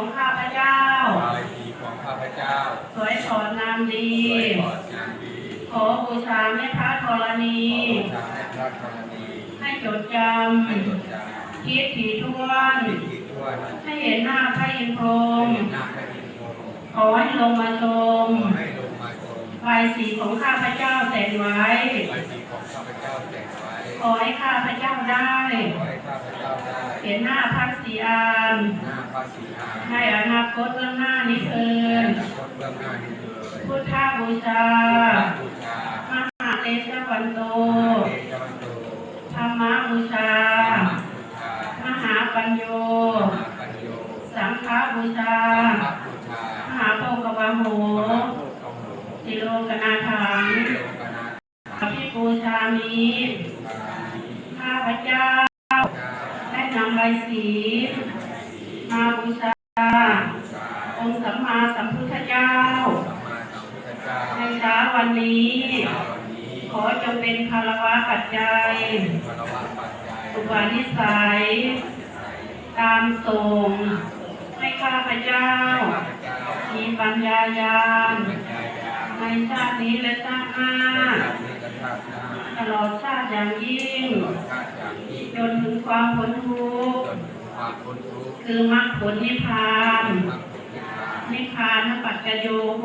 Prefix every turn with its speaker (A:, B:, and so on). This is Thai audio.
A: ของข้าพเจ้า
B: บารมีของข้าพเจ้า
A: สวยสดงามดี
B: สวยปลอดงานดี
A: ขอบูชาแม่พระธรณี
B: ขอบูชาให้พระธรณี
A: ให้จดจ
B: ให้จดจำ
A: คิดถี่ถ้วนำ
B: พิธีทั่วนะ
A: ให้เห็นหน้าพระอินทร์พรหม
B: ให้หน้าพระอินทร์ทรง
A: ขอให้ลงมาชม
B: ขอให้ลงมาชม
A: ใบายสีของข้าพเจ้าแต่งไว้
B: บารมีของข้าพเจ้าแต่งไว้
A: ขอให้ข้าพเจ้าได้
B: ขอให้ข้าพเจ้าได้
A: เห็นหน้าพระศรีอาน
B: หน้าพระศรีอาน
A: ในอนาคตเบื้องหน้านี้เอิน
B: และคนเบื้องหน้านี้เลย
A: พุทธบูชา
B: บูชาม
A: หาเตชะวันโต
B: เดชวันโต
A: ธรรมบูชา
B: บูชาม
A: หาปัญโย
B: มาปัญโย
A: สังฆบูชา
B: พระบูชาม
A: หาโภกวาโห
B: มหาโพธิ์ของหลวง
A: ติโลกนาถัง
B: โลกนาถ
A: อภิปูชามิ
B: บารมี
A: ข้าพเจ้าได้นำใบสีมาบูชาองค์สัมมาสัมพุทธเจ้า
B: สัมมาสัมพุทธเจ้า
A: ในเช้าวันนี้ ขอจงเป็นคารวะปัจจัย
B: พระวะปัจจัย
A: อุปนิสัย ตามส่งให้ข้าพเจ้า
B: ข้าพเจ้า
A: มีปัญญาญาณ
B: ปัญญาญาณ
A: ในชาตินี้และชาติหน้า
B: ชา ตินี้และชาติหน้า
A: ตลอดชาติอย่างยิ่ง
B: ตลอดชาติอย่างยิ่ง
A: จนถึงความพ้นทุกข์
B: จนถึงความพ้นทุกข์
A: คือมรรคผลนิพพาน
B: มรรคผลนิพพาน
A: นิพพานปัจจโยโห